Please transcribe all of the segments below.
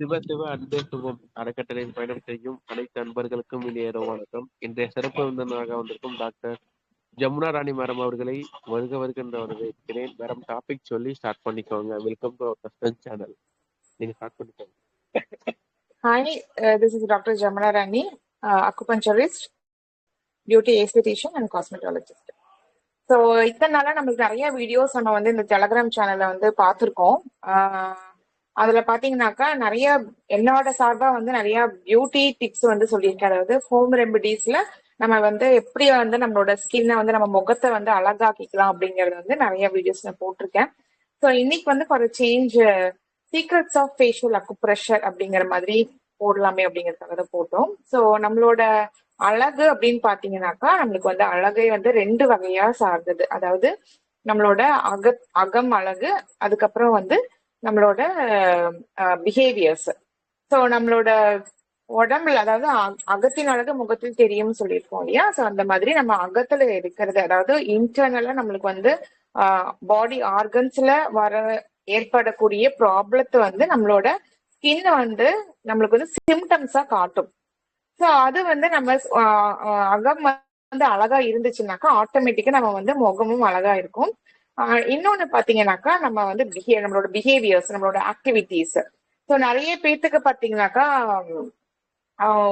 சிவ சிவ அன்பே சுகம் அறக்கட்டளையில் பயணம் செய்யும் அனைத்து அன்பர்களுக்கும் இனிய வணக்கம். இன்றைய சிறப்பு விருந்தினராக வந்திருக்கும் டாக்டர் ஜமுனா ராணி மேடம் அவர்களை வருக வருகின்ற வரவேற்கிறேன். மேடம் டாபிக் சொல்லி ஸ்டார்ட் பண்ணிக்கோங்க. வெல்கம் டு அவர் சேனல் நீங்க ஸ்டார்ட் பண்ணிக்கோங்க. Hi this is doctor Jamuna Rani acupuncturist beauty acupuncturist, and cosmetologist so இத்தனை நாளாக நம்மளுக்கு நிறைய வீடியோஸ் நம்ம வந்து இந்த டெலகிராம் சேனல்ல வந்து பார்த்துருக்கோம். அதுல பாத்தீங்கன்னாக்கா நிறைய என்னோட சார்பா வந்து நிறைய பியூட்டி டிப்ஸ் வந்து சொல்லியிருக்கேன் அதாவது ஹோம் ரெமெடிஸ்ல நம்ம வந்து எப்படி வந்து நம்மளோட ஸ்கின்னை வந்து நம்ம முகத்தை வந்து அழகாக்கிக்கலாம் அப்படிங்கறது வந்து நிறைய வீடியோஸ் நான் போட்டிருக்கேன். ஸோ இன்னைக்கு வந்து for change secrets of facial acupressure அப்படிங்கிற மாதிரி போடலாமே அப்படிங்கறதுக்காக தான் போட்டோம். ஸோ நம்மளோட அழகு அப்படின்னு பாத்தீங்கன்னாக்கா நம்மளுக்கு வந்து அழகை வந்து ரெண்டு வகையா சார்ந்தது. அதாவது நம்மளோட அக அகம் அழகு அதுக்கப்புறம் வந்து நம்மளோட பிஹேவியர்ஸ் ஸோ நம்மளோட உடம்புல அதாவது அகத்தின் அழகு முகத்தில் தெரியும்னு சொல்லியிருக்கோம் இல்லையா? ஸோ அந்த மாதிரி நம்ம அகத்துல இருக்கிறது அதாவது இன்டர்னலா நம்மளுக்கு வந்து பாடி ஆர்கன்ஸ்ல வர ஏற்படக்கூடிய ப்ராப்ளத்தை வந்து நம்மளோட ஸ்கின் வந்து நம்மளுக்கு வந்து சிம்டம்ஸா காட்டும். ஸோ அது வந்து நம்ம அகம் வந்து அழகா இருந்துச்சுனாக்கா ஆட்டோமேட்டிக்கா நம்ம வந்து முகமும் அழகா இருக்கும். இன்னொன்னு பாத்தீங்கன்னாக்கா நம்ம வந்து பிஹே நம்மளோட பிஹேவியர்ஸ் நம்மளோட ஆக்டிவிட்டீஸ் ஸோ நிறைய பேர்த்துக்கு பாத்தீங்கன்னாக்கா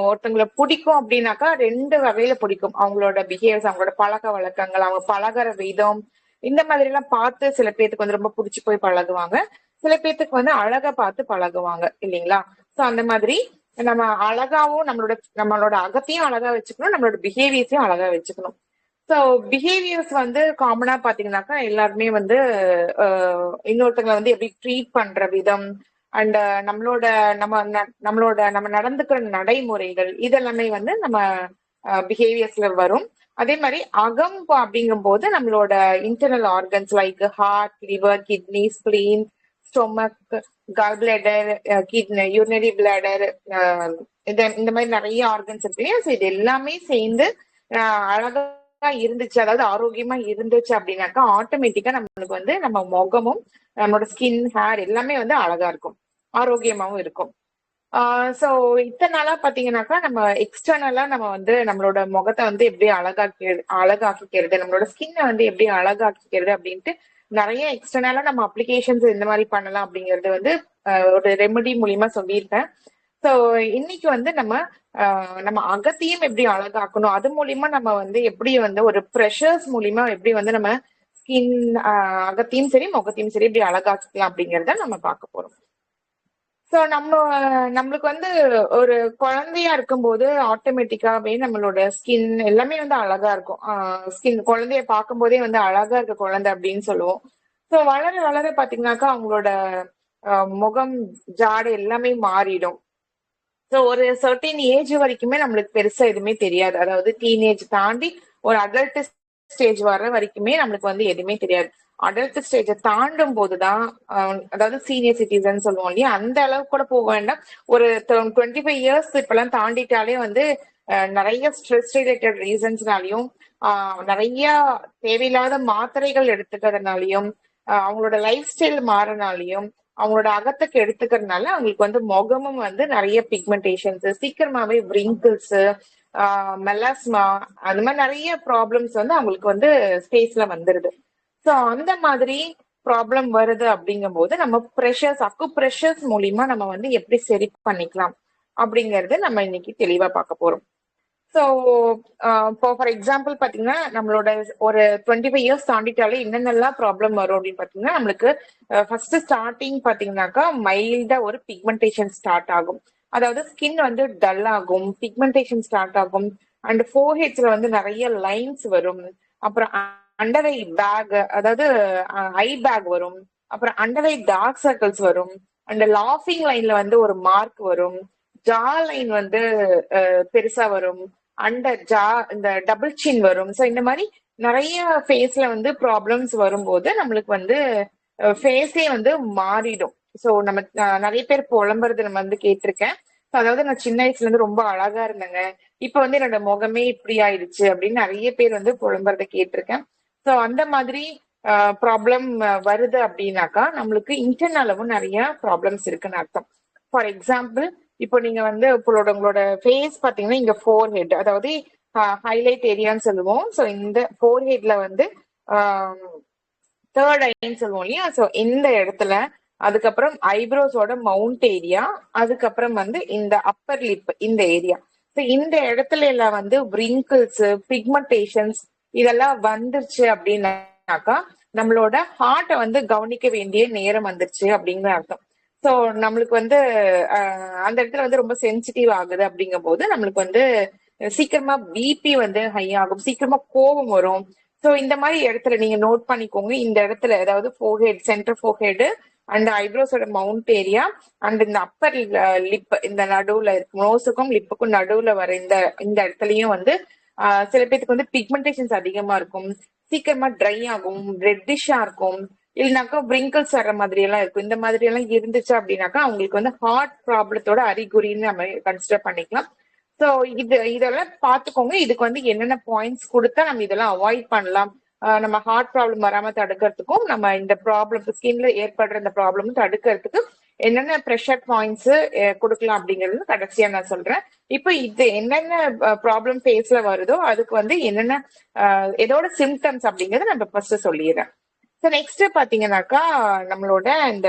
ஒருத்தங்களை பிடிக்கும் அப்படின்னாக்கா ரெண்டு வகையில பிடிக்கும். அவங்களோட பிஹேவியர்ஸ் அவங்களோட பழக்க வழக்கங்கள் அவங்க பழகுற விதம் இந்த மாதிரி எல்லாம் பார்த்து சில பேர்த்துக்கு வந்து ரொம்ப பிடிச்சி போய் பழகுவாங்க. சில பேர்த்துக்கு வந்து அழகா பார்த்து பழகுவாங்க இல்லைங்களா? சோ அந்த மாதிரி நம்ம அழகாவும் நம்மளோட நம்மளோட அகத்தையும் அழகா வச்சுக்கணும் நம்மளோட பிஹேவியர்ஸையும் அழகா வச்சுக்கணும். ஸோ பிஹேவியர்ஸ் வந்து காமனா பாத்தீங்கன்னாக்கா எல்லாருமே வந்து இன்னொருத்தங்களை வந்து எப்படி ட்ரீட் பண்ற விதம் அண்ட் நம்மளோட நம்ம நம்மளோட நம்ம நடந்துக்கிற நடைமுறைகள் இதெல்லாமே வந்து நம்ம பிஹேவியர்ஸ்ல வரும் அதே மாதிரி அகம் அப்படிங்கும் அப்படிங்கும்போது நம்மளோட internal organs like heart liver kidney spleen stomach gall bladder kidney urinary bladder இந்த இந்த மாதிரி நிறைய ஆர்கன்ஸ் இருக்கு இல்லையா? So இது எல்லாமே சேர்ந்து அழகா இருந்துச்சு. அதாவது ஆரோக்கியமா இருந்துச்சு அப்படின்னாக்கா ஆட்டோமேட்டிக்கா நம்மளுக்கு வந்து நம்ம முகமும் நம்மளோட ஸ்கின் ஹேர் எல்லாமே வந்து அழகா இருக்கும். ஆரோக்கியமாவும் இருக்கும். ஸோ இத்தனை நாளா பாத்தீங்கன்னாக்கா நம்ம எக்ஸ்டர்னலா நம்ம வந்து நம்மளோட முகத்தை வந்து எப்படி அழகாக்கிறது அழகாக்கிக்கிறது நம்மளோட ஸ்கின்னை வந்து எப்படி அழகாக்கிக்கிறது அப்படின்ட்டு நிறைய எக்ஸ்டர்னலா நம்ம அப்ளிகேஷன்ஸ் இந்த மாதிரி பண்ணலாம் அப்படிங்கறது வந்து ஆஹ் ஒரு ரெமெடி மூலியமா சொல்லியிருக்கேன். ஸோ இன்னைக்கு வந்து நம்ம நம்ம அகத்தையும் எப்படி அழகாக்கணும்? அது மூலியமா நம்ம வந்து எப்படி வந்து ஒரு ப்ரெஷர்ஸ் மூலியமா எப்படி வந்து நம்ம ஸ்கின் அகத்தையும் சரி முகத்தையும் சரி எப்படி அழகாக்கலாம் அப்படிங்கறத நம்ம பார்க்க போறோம். ஸோ நம்ம நம்மளுக்கு வந்து ஒரு குழந்தையா இருக்கும்போது ஆட்டோமேட்டிக்காவே நம்மளோட ஸ்கின் எல்லாமே வந்து அழகா இருக்கும். ஸ்கின் குழந்தைய பார்க்கும்போதே வந்து அழகா இருக்க குழந்தை அப்படின்னு சொல்லுவோம். ஸோ வளர வளர பாத்தீங்கன்னாக்கா அவங்களோட முகம் ஜாடை எல்லாமே மாறிடும். ஸோ ஒரு சர்டின் ஏஜ் வரைக்குமே நம்மளுக்கு பெருசா எதுவுமே தெரியாது. அதாவது டீனேஜ் தாண்டி ஒரு அடல்ட் ஸ்டேஜ் வர்ற வரைக்குமே நம்மளுக்கு வந்து எதுவுமே தெரியாது. அடல்ட் ஸ்டேஜை தாண்டும் போதுதான் அதாவது சீனியர் சிட்டிசன் சொல்லுவோம் இல்லையா? அந்த அளவுக்கு கூட போக வேண்டாம். ஒரு டுவெண்ட்டி ஃபைவ் இயர்ஸ் இப்பெல்லாம் தாண்டிட்டாலே வந்து நிறைய ஸ்ட்ரெஸ் ரிலேட்டட் ரீசன்ஸ்னாலையும் நிறைய தேவையில்லாத மாத்திரைகள் எடுத்துக்கிறதுனாலையும் அவங்களோட லைஃப் ஸ்டைல் மாறனாலையும் அவங்களோட அகத்துக்கு எடுத்துக்கிறதுனால அவங்களுக்கு வந்து முகமும் வந்து நிறைய பிக்மெண்டேஷன்ஸ் சீக்கிரமாவே விரிங்கிள்ஸ் மெலாஸ்மா அந்த மாதிரி நிறைய ப்ராப்ளம்ஸ் வந்து அவங்களுக்கு வந்து ஸ்பேஸ்ல வந்துருது. ஸோ அந்த மாதிரி ப்ராப்ளம் வருது அப்படிங்கும்போது நம்ம ப்ரெஷர்ஸ் அக்கு ப்ரெஷர்ஸ் மூலியமா நம்ம வந்து எப்படி சரி பண்ணிக்கலாம் அப்படிங்கறது நம்ம இன்னைக்கு தெளிவா பார்க்க போறோம். ஸோ இப்போ uh, ஃபார் எக்ஸாம்பிள் பார்த்தீங்கன்னா நம்மளோட ஒரு டுவெண்ட்டி ஃபைவ் இயர்ஸ் தாண்டிட்டாலே என்னென்னலாம் ப்ராப்ளம் வரும் அப்படின்னு பார்த்தீங்கன்னா நம்மளுக்கு uh, ஃபர்ஸ்ட் ஸ்டார்டிங் பார்த்தீங்கன்னாக்கா மைல்டா ஒரு பிக்மெண்டேஷன் ஸ்டார்ட் ஆகும். அதாவது ஸ்கின் வந்து டல் ஆகும் பிக்மெண்டேஷன் ஸ்டார்ட் ஆகும். அண்ட் ஃபோர்ஹெட்ஸ்ல வந்து நிறைய லைன்ஸ் வரும். அப்புறம் அண்டர் ஐ பேக் அதாவது uh, ஐ பேக் வரும். அப்புறம் அண்டர் ஐ டார்க் சர்க்கிள்ஸ் வரும். அண்ட் லாஃபிங் லைன்ல வந்து ஒரு மார்க் வரும். ஜா லைன் வந்து பெருசா வரும். அண்டர் ஜா இந்த டபுள் சின் வரும். ஸோ இந்த மாதிரி நிறைய ஃபேஸ்ல வந்து ப்ராப்ளம்ஸ் வரும்போது நம்மளுக்கு வந்து ஃபேஸே வந்து மாறிடும். ஸோ நம்ம நிறைய பேர் புலம்புறது நம்ம வந்து கேட்டிருக்கேன். அதாவது நான் சின்ன வயசுல இருந்து ரொம்ப அழகா இருந்தேங்க. இப்ப வந்து என்னோட முகமே இப்படி ஆயிடுச்சு அப்படின்னு நிறைய பேர் வந்து புலம்புறத கேட்டிருக்கேன். ஸோ அந்த மாதிரி ப்ராப்ளம் வருது அப்படின்னாக்கா நம்மளுக்கு இன்டர்னலவும் நிறைய ப்ராப்ளம்ஸ் இருக்குன்னு அர்த்தம். ஃபார் எக்ஸாம்பிள் இப்போ நீங்க வந்து உங்களோட உங்களோட ஃபேஸ் பாத்தீங்கன்னா இங்க ஃபோர் ஹெட் அதாவது ஹைலைட் ஏரியான்னு சொல்லுவோம். ஸோ இந்த ஃபோர் ஹெட்ல வந்து தேர்ட் ஐன்னு சொல்லுவோம் இல்லையா? ஸோ இந்த இடத்துல அதுக்கப்புறம் ஐப்ரோஸோட மவுண்ட் ஏரியா அதுக்கப்புறம் வந்து இந்த அப்பர் லிப் இந்த ஏரியா ஸோ இந்த இடத்துல எல்லாம் வந்து wrinkles பிக்மெண்டேஷன்ஸ் இதெல்லாம் வந்துருச்சு அப்படின்னாக்கா நம்மளோட ஹார்ட்டை வந்து கவனிக்க வேண்டிய நேரம் வந்துருச்சு அப்படிங்கிற அர்த்தம். ஸோ நம்மளுக்கு வந்து அந்த இடத்துல வந்து ரொம்ப சென்சிட்டிவ் ஆகுது அப்படிங்கும் போது நம்மளுக்கு வந்து சீக்கிரமா பிபி வந்து ஹை ஆகும். சீக்கிரமா கோபம் வரும். ஸோ இந்த மாதிரி இடத்துல நீங்க நோட் பண்ணிக்கோங்க. இந்த இடத்துல அதாவது ஃபோர்ஹெட் சென்டர் ஃபோர்ஹெடு அண்ட் ஐப்ரோஸோட மவுண்ட் ஏரியா அண்ட் இந்த அப்பர் லிப் இந்த நடுவுல இருக்கும் நோஸுக்கும் லிப்புக்கும் நடுவுல வர இந்த இந்த இடத்துலயும் வந்து சில பேத்துக்கு வந்து பிக்மெண்டேஷன்ஸ் அதிகமா இருக்கும். சீக்கிரமா ட்ரை ஆகும் ரெட்டிஷா இருக்கும். இல்லைனாக்கா wrinkles வர்ற மாதிரி எல்லாம் இருக்கும். இந்த மாதிரி எல்லாம் இருந்துச்சு அப்படின்னாக்கா அவங்களுக்கு வந்து ஹார்ட் ப்ராப்ளத்தோட அறிகுறின்னு நம்ம கன்சிடர் பண்ணிக்கலாம். சோ இது இதெல்லாம் பார்த்துக்கோங்க. இதுக்கு வந்து என்னென்ன பாயிண்ட்ஸ் கொடுத்தா நம்ம இதெல்லாம் அவாய்ட் பண்ணலாம். ஆஹ் நம்ம ஹார்ட் ப்ராப்ளம் வராம தடுக்கிறதுக்கும் நம்ம இந்த ப்ராப்ளம் ஸ்கின்ல ஏற்படுற இந்த ப்ராப்ளம் தடுக்கிறதுக்கு என்னென்ன ப்ரெஷர் பாயிண்ட்ஸ் கொடுக்கலாம் அப்படிங்கிறது கடைசியா நான் சொல்றேன். இப்போ இது என்னென்ன ப்ராப்ளம் ஃபேஸ்ல வருதோ அதுக்கு வந்து என்னென்ன ஆஹ் எதோட சிம்டம்ஸ் அப்படிங்கறத நம்ம ஃபர்ஸ்ட் சொல்லிடுறேன். ஸோ நெக்ஸ்ட் பாத்தீங்கன்னாக்கா நம்மளோட இந்த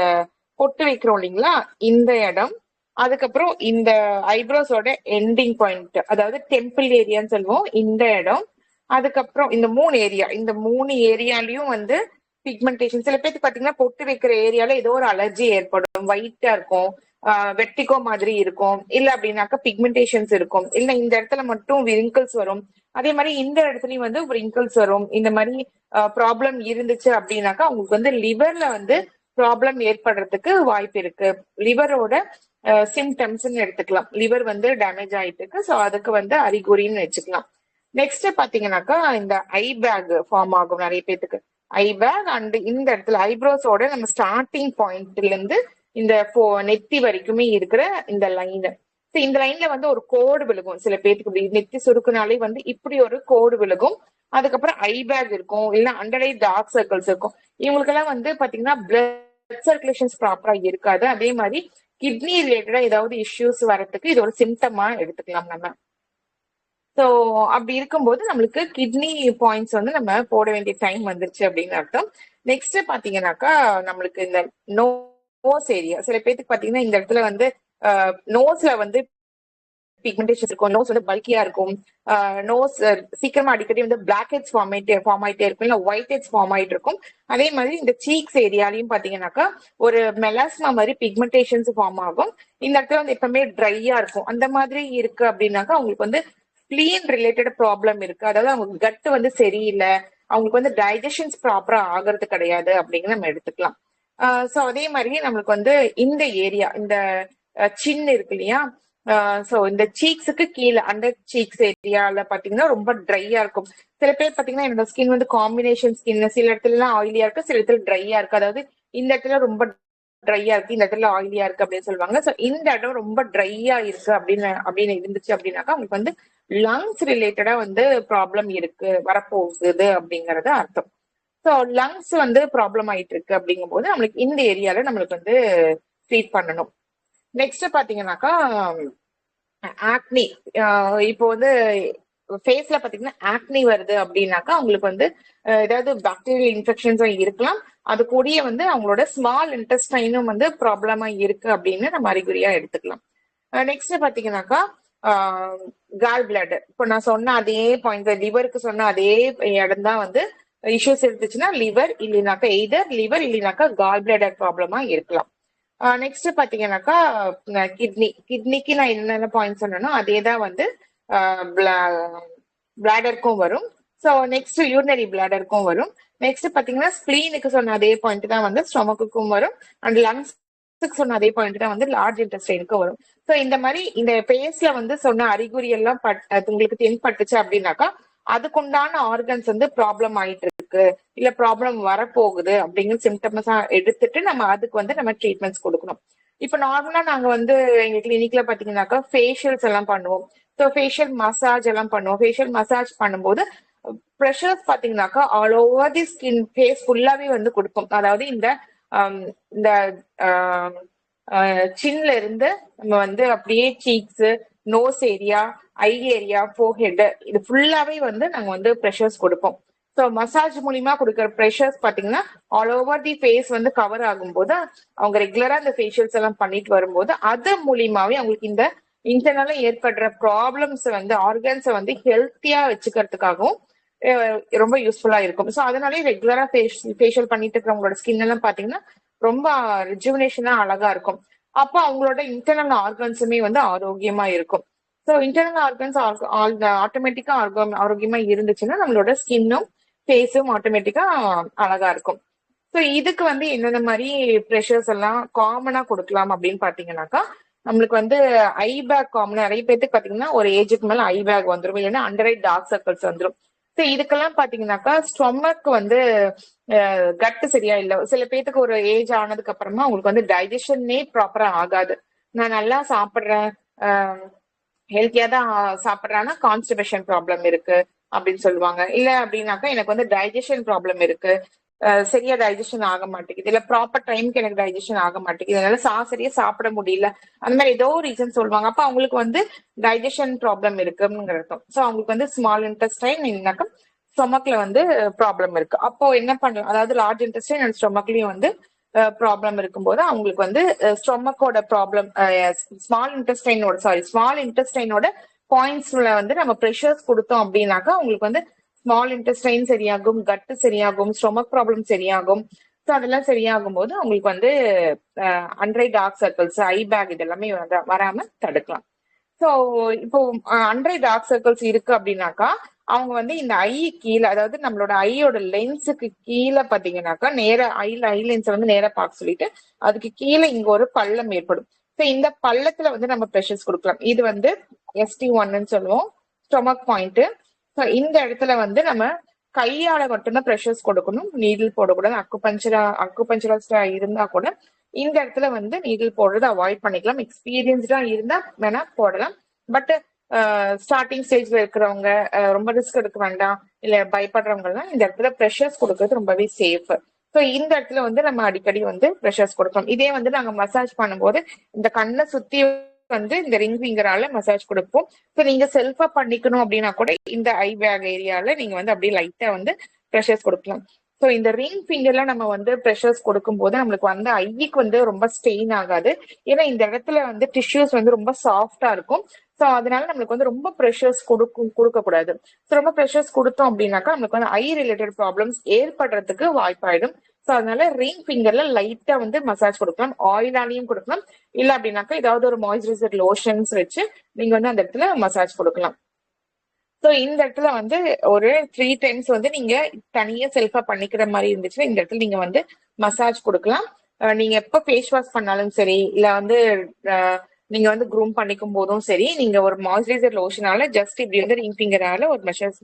பொட்டு வைக்கிறோம் இல்லைங்களா? இந்த இடம் அதுக்கப்புறம் இந்த ஐப்ரோஸோட எண்டிங் பாயிண்ட் அதாவது டெம்பிள் ஏரியான்னு சொல்லுவோம். இந்த இடம் அதுக்கப்புறம் இந்த மூணு ஏரியா இந்த மூணு ஏரியாலயும் வந்து பிக்மெண்டேஷன் சில பேருக்கு பாத்தீங்கன்னா பொட்டு வைக்கிற ஏரியால ஏதோ ஒரு அலர்ஜி ஏற்படும். ஒயிட்டா இருக்கும். வெட்டிக்கோ மாதிரி இருக்கும். இல்ல அப்படின்னாக்கா பிக்மெண்டேஷன்ஸ் இருக்கும். இல்ல இந்த இடத்துல மட்டும் விரிங்கிள்ஸ் வரும். அதே மாதிரி இந்த இடத்துலயும் வந்து ரிங்கிள்ஸ் வரும். இந்த மாதிரி ப்ராப்ளம் இருந்துச்சு அப்படின்னாக்கா உங்களுக்கு வந்து லிவர்ல வந்து ப்ராப்ளம் ஏற்படுறதுக்கு வாய்ப்பு இருக்கு. லிவரோட சிம்டம்ஸ் எடுத்துக்கலாம். லிவர் வந்து டேமேஜ் ஆயிட்டு இருக்கு. ஸோ அதுக்கு வந்து அறிகுறின்னு வச்சுக்கலாம். நெக்ஸ்ட் பாத்தீங்கன்னாக்கா இந்த ஐ பேக் ஃபார்ம் ஆகும் நிறைய பேத்துக்கு. ஐ பேக் அண்ட் இந்த இடத்துல ஐப்ரோஸோட நம்ம ஸ்டார்டிங் பாயிண்ட்ல இருந்து இந்த நெத்தி வரைக்குமே இருக்கிற இந்த லைன் இந்த லைன்ல வந்து ஒரு கோடு விழுகும். சில பேத்துக்கு இப்படி நெத்தி சுருக்குனாலே வந்து இப்படி ஒரு கோடு விழுகும். அதுக்கப்புறம் ஐ பேக் இருக்கும். இல்லை அண்டர் ஐ டார்க் சர்க்கிள்ஸ் இருக்கும். இவங்களுக்கெல்லாம் வந்து பாத்தீங்கன்னா பிளட் சர்க்குலேஷன்ஸ் ப்ராப்பரா இருக்காது. அதே மாதிரி கிட்னி ரிலேட்டடா ஏதாவது இஷ்யூஸ் வர்றதுக்கு இது ஒரு சிம்டமா எடுத்துக்கலாம் நம்ம. ஸோ அப்படி இருக்கும்போது நம்மளுக்கு கிட்னி பாயிண்ட்ஸ் வந்து நம்ம போட வேண்டிய டைம் வந்துருச்சு அப்படின்னு அர்த்தம். நெக்ஸ்ட் பாத்தீங்கன்னாக்கா நம்மளுக்கு இந்த நோஸ் ஏரியா சில பேத்துக்கு பாத்தீங்கன்னா இந்த இடத்துல வந்து நோஸ்ல வந்து பிக்மெண்டேஷன் இருக்கும். நோஸ் வந்து பல்கியா இருக்கும். நோஸ் சீக்கிரமா அடிக்கடி வந்து பிளாக் ஹெட்ஸ் ஃபார்ம் ஆயிட்டே ஃபார்ம் ஆயிட்டே இருக்கும். இல்ல ஒயிட் ஹெட்ஸ் ஃபார்ம் ஆயிட்டு இருக்கும். அதே மாதிரி இந்த சீக்ஸ் ஏரியாலையும் பாத்தீங்கன்னாக்கா ஒரு மெலாஸ்மா மாதிரி பிக்மெண்டேஷன்ஸ் ஃபார்ம் ஆகும். இந்த இடத்துல வந்து எப்பவுமே ட்ரையா இருக்கும். அந்த மாதிரி இருக்கு அப்படின்னாக்கா அவங்களுக்கு வந்து ஸ்பிளீன் ரிலேட்டட் ப்ராப்ளம் இருக்கு. அதாவது அவங்க கட் வந்து சரியில்லை. அவங்களுக்கு வந்து டைஜஷன்ஸ் ப்ராப்பரா ஆகிறது கிடையாது அப்படிங்கிற நம்ம எடுத்துக்கலாம். ஸோ அதே மாதிரி நம்மளுக்கு வந்து இந்த ஏரியா இந்த சின் இருக்கு இல்லையா? சோ இந்த சீக்ஸுக்கு கீழே அந்த சீக்ஸ் ஏரியால பாத்தீங்கன்னா ரொம்ப ட்ரையா இருக்கும். சில பேர் பாத்தீங்கன்னா என்னோட ஸ்கின் வந்து காம்பினேஷன் ஸ்கின் சில இடத்துல எல்லாம் ஆயிலியா இருக்கு சில இடத்துல ட்ரையா இருக்கு. அதாவது இந்த இடத்துல ரொம்ப ட்ரையா இருக்கு இந்த இடத்துல ஆயிலியா இருக்கு அப்படின்னு சொல்லுவாங்க. ஸோ இந்த இடம் ரொம்ப ட்ரையா இருக்கு அப்படின்னு அப்படின்னு இருந்துச்சு அப்படின்னாக்கா அவங்களுக்கு வந்து லங்ஸ் ரிலேட்டடா வந்து ப்ராப்ளம் இருக்கு வரப்போகுது அப்படிங்கறது அர்த்தம். ஸோ லங்ஸ் வந்து ப்ராப்ளம் ஆயிட்டு இருக்கு அப்படிங்கும் போது நம்மளுக்கு இந்த ஏரியால நம்மளுக்கு வந்து ட்ரீட் பண்ணணும். நெக்ஸ்ட் பாத்தீங்கன்னாக்கா ஆக்னி இப்போ வந்து ஃபேஸ்ல பாத்தீங்கன்னா ஆக்னி வருது அப்படின்னாக்கா அவங்களுக்கு வந்து ஏதாவது பாக்டீரியல் இன்ஃபெக்ஷன்ஸும் இருக்கலாம். அது கூடயே வந்து அவங்களோட ஸ்மால் இன்டெஸ்டைனும் வந்து ப்ராப்ளமா இருக்கு அப்படின்னு நம்ம அறிகுறியா எடுத்துக்கலாம். நெக்ஸ்ட் பாத்தீங்கன்னாக்கா கால் பிளட் இப்போ நான் சொன்ன அதே பாயிண்ட் லிவருக்கு சொன்ன அதே இடம் தான் வந்து இஷ்யூஸ் இருந்துச்சுன்னா லிவர் இல்லைனாக்கா எய்தர் லிவர் இல்லைனாக்கா கால் பிளாடர் ப்ராப்ளமா இருக்கலாம். நெக்ஸ்ட் பாத்தீங்கன்னாக்கா கிட்னி கிட்னிக்கு நான் என்னென்ன பாயிண்ட் சொன்னேனோ அதே தான் வந்து பிளாடருக்கும் வரும். ஸோ நெக்ஸ்ட் யூரினரி பிளாடருக்கும் வரும். நெக்ஸ்ட் பாத்தீங்கன்னா ஸ்பிளீனுக்கு சொன்ன அதே பாயிண்ட் தான் வந்து ஸ்டொமக்குக்கும் வரும். அண்ட் லங்ஸ் சொன்ன அதே பாயிண்ட் தான் வந்து லார்ஜ் இன்டெஸ்டைனுக்கும் வரும். ஸோ இந்த மாதிரி இந்த பேஸ்ல வந்து சொன்ன அறிகுறி எல்லாம் பட் அது உங்களுக்கு தென்பட்டுச்சு அப்படின்னாக்கா அதுக்குண்டான ஆர்கன்ஸ் வந்து ப்ராப்ளம் ஆயிட்டு இருக்கு இல்ல ப்ராப்ளம் வரப்போகுது அப்படிங்கிற சிம்டம்ஸா எடுத்துட்டு நம்ம அதுக்கு வந்து நம்ம ட்ரீட்மெண்ட்ஸ் கொடுக்கணும். இப்போ நார்மலா நாங்க வந்து எங்க கிளினிக்ல பாத்தீங்கன்னாக்கா ஃபேஷியல்ஸ் எல்லாம் பண்ணுவோம். ஸோ ஃபேஷியல் மசாஜ் எல்லாம் பண்ணுவோம். ஃபேஷியல் மசாஜ் பண்ணும்போது ப்ரெஷர்ஸ் பாத்தீங்கன்னாக்கா all over the skin face ஃபுல்லாவே வந்து கொடுப்போம் அதாவது இந்த um, இந்த um, uh, சின்ல இருந்து நம்ம வந்து அப்படியே cheeks nose area eye area forehead இது ஃபுல்லாவே வந்து நாங்க வந்து ப்ரெஷர்ஸ் கொடுப்போம். ஸோ மசாஜ் மூலியமா கொடுக்குற ப்ரெஷர்ஸ் பாத்தீங்கன்னா ஆல் ஓவர் தி ஃபேஸ் வந்து கவர் ஆகும்போது அவங்க ரெகுலரா இந்த ஃபேஷியல்ஸ் எல்லாம் பண்ணிட்டு வரும்போது அது மூலியமாவே அவங்களுக்கு இந்த இன்டர்னலா ஏற்படுற ப்ராப்ளம்ஸ் வந்து ஆர்கன்ஸை வந்து ஹெல்த்தியா வச்சுக்கிறதுக்காகவும் ரொம்ப யூஸ்ஃபுல்லா இருக்கும். ஸோ அதனாலே ரெகுலரா ஃபேஷியல் பண்ணிட்டு இருக்கிறவங்களோட ஸ்கின் எல்லாம் பாத்தீங்கன்னா ரொம்ப ரிஜுவினேஷனா அழகா இருக்கும். அப்போ அவங்களோட இன்டர்னல் ஆர்கன்ஸுமே வந்து ஆரோக்கியமா இருக்கும். ஸோ இன்டர்னல் ஆர்கன்ஸ் ஆட்டோமேட்டிக்கா ஆரோக்கியமா இருந்துச்சுன்னா நம்மளோட ஸ்கின்னும் ஃபேஸும் ஆட்டோமேட்டிக்கா அழகா இருக்கும். ஸோ இதுக்கு வந்து என்னென்ன மாதிரி ப்ரெஷர்ஸ் எல்லாம் காமனா கொடுக்கலாம் அப்படின்னு பாத்தீங்கன்னாக்கா நம்மளுக்கு வந்து ஐ பேக் காமன் நிறைய பேருக்கு பாத்தீங்கன்னா ஒரு ஏஜுக்கு மேல ஐ பேக் வந்துரும் இல்லைன்னா அண்டர் ஐ டார்க் சர்க்கிள்ஸ் வந்துடும் ஸோ இதுக்கெல்லாம் பாத்தீங்கன்னாக்கா ஸ்டொமக் வந்து கட்டு சரியா இல்ல. சில பேத்துக்கு ஒரு ஏஜ் ஆனதுக்கு அப்புறமா உங்களுக்கு வந்து டைஜஷனே ப்ராப்பரா ஆகாது. நான் நல்லா சாப்பிடுறேன் ஹெல்த்தியா தான் சாப்பிட்றான்னா கான்ஸ்டிபேஷன் ப்ராப்ளம் இருக்கு அப்படின்னு சொல்லுவாங்க. இல்ல அப்படின்னாக்கா எனக்கு வந்து டைஜஷன் ப்ராப்ளம் இருக்கு. சரியா டைஜஷன் ஆக மாட்டேங்குது. இல்ல ப்ராப்பர் டைம்க்கு எனக்கு டைஜஷன் ஆக மாட்டேங்குது. அதனால சா சரியா சாப்பிட முடியல. அந்த மாதிரி ஏதோ ரீசன் சொல்லுவாங்க. அப்ப அவங்களுக்கு வந்து டைஜஷன் ப்ராப்ளம் இருக்குங்கிற அர்த்தம். ஸோ அவங்களுக்கு வந்து ஸ்மால் இன்டெஸ்டைன் இல்லைனாக்கா ஸ்டொமக்ல வந்து ப்ராப்ளம் இருக்கு. அப்போ என்ன பண்ணலாம்? அதாவது லார்ஜ் இன்டெஸ்டைன் அண்ட் ஸ்டொமக்லயும் வந்து ப்ராப்ளம் இருக்கும்போது அவங்களுக்கு வந்து ஸ்டொமக்கோட ப்ராப்ளம் ஸ்மால் இன்டெஸ்டைனோட சாரி ஸ்மால் இன்டெஸ்டைனோட பாயிண்ட்ஸ்ல வந்து நம்ம ப்ரெஷர்ஸ் கொடுத்தோம் அப்படின்னாக்கா அவங்களுக்கு வந்து ஸ்மால் இன்டெஸ்டைன் சரியாகும் கட்டு சரியாகும் ஸ்டொமக் ப்ராப்ளம் சரியாகும். ஸோ அதெல்லாம் சரியாகும் போது அவங்களுக்கு வந்து under eye dark circles eye bag இதெல்லாமே வராம தடுக்கலாம். ஸோ இப்போ அண்ட்ரை டார்க் சர்க்கிள்ஸ் இருக்கு அப்படின்னாக்கா அவங்க வந்து இந்த ஐ கீழே அதாவது நம்மளோட ஐயோட லென்ஸுக்கு கீழே பாத்தீங்கன்னாக்கா நேர ஐல ஐ லென்ஸ் வந்து நேரா பார்க்க சொல்லிட்டு அதுக்கு கீழே இங்க ஒரு பள்ளம் ஏற்படும். ஸோ இந்த பள்ளத்துல வந்து நம்ம ப்ரெஷர்ஸ் கொடுக்கலாம். இது வந்து எஸ்டி ஒன்னு சொல்லுவோம். ஸ்டொமக் பாயிண்ட் ஸோ இந்த இடத்துல வந்து நம்ம கையால மட்டும்தான் ப்ரெஷர்ஸ் கொடுக்கணும். நீடில் போடக்கூடாது. அக்குபஞ்சரா அக்குபஞ்சரஸ்டா இருந்தா கூட இந்த இடத்துல வந்து நீடில் போடுறதை அவாய்ட் பண்ணிக்கலாம். எக்ஸ்பீரியன்ஸ்டா இருந்தா வேணா போடலாம். பட் ஸ்டார்டிங் ஸ்டேஜ்ல இருக்கிறவங்க ரொம்ப ரிஸ்க் எடுக்க வேண்டாம். இல்ல பயப்படுறவங்க எல்லாம் இந்த இடத்துல ப்ரெஷர்ஸ் கொடுக்கறது ரொம்பவே சேஃப் ஸோ இந்த இடத்துல வந்து நம்ம அடிக்கடி வந்து ப்ரெஷர்ஸ் கொடுக்கணும். இதே வந்து நாங்க மசாஜ் பண்ணும்போது இந்த கண்ணை சுத்தி வந்து இந்த ரிங் ஃபிங்கரால மசாஜ் கொடுப்போம். ஸோ நீங்க செல்ஃபா பண்ணிக்கணும் அப்படின்னா கூட இந்த ஐ பேக் ஏரியால நீங்க வந்து அப்படியே லைட்டா வந்து ப்ரெஷர்ஸ் கொடுக்கலாம். ஸோ இந்த ரிங் ஃபிங்கர்ல நம்ம வந்து ப்ரெஷர்ஸ் கொடுக்கும்போது நம்மளுக்கு வந்து ஐக்கு வந்து ரொம்ப ஸ்டெயின் ஆகாது. ஏன்னா இந்த இடத்துல வந்து டிஷ்யூஸ் வந்து ரொம்ப சாஃப்டா இருக்கும். ஸோ அதனால நம்மளுக்கு வந்து ரொம்ப ப்ரெஷர்ஸ் கொடுக்கும் கொடுக்க கூடாது ஸோ ரொம்ப ப்ரெஷர்ஸ் கொடுத்தோம் அப்படின்னாக்கா நம்மளுக்கு வந்து ஐ ரிலேட்டட் ப்ராப்ளம்ஸ் ஏற்படுறதுக்கு வாய்ப்பாயிடும். ஸோ அதனால ரிங் ஃபிங்கர்ல லைட்டா வந்து மசாஜ் கொடுக்கலாம். ஆயிலாலையும் கொடுக்கலாம். இல்ல அப்படின்னாக்கா ஏதாவது ஒரு மாய்ஸ்சரைசர் லோஷன்ஸ் வச்சு நீங்க வந்து அந்த இடத்துல மசாஜ் கொடுக்கலாம். ஸோ இந்த இடத்துல வந்து ஒரு த்ரீ டைம்ஸ் வந்து நீங்க தனியா செல்ஃபா பண்ணிக்கிற மாதிரி இருந்துச்சுன்னா இந்த இடத்துல நீங்க வந்து மசாஜ் கொடுக்கலாம். நீங்க எப்ப ஃபேஸ் வாஷ் பண்ணாலும் சரி இல்ல வந்து நீங்க வந்து க்ரூம் பண்ணிக்கும் போதும் சரி நீங்க ஒரு மாய்ஸ்சரைசர் லோஷனால ஜஸ்ட் இப்படி வந்து ரிங் ஃபிங்கரால ஒரு மெஷர்ஸ்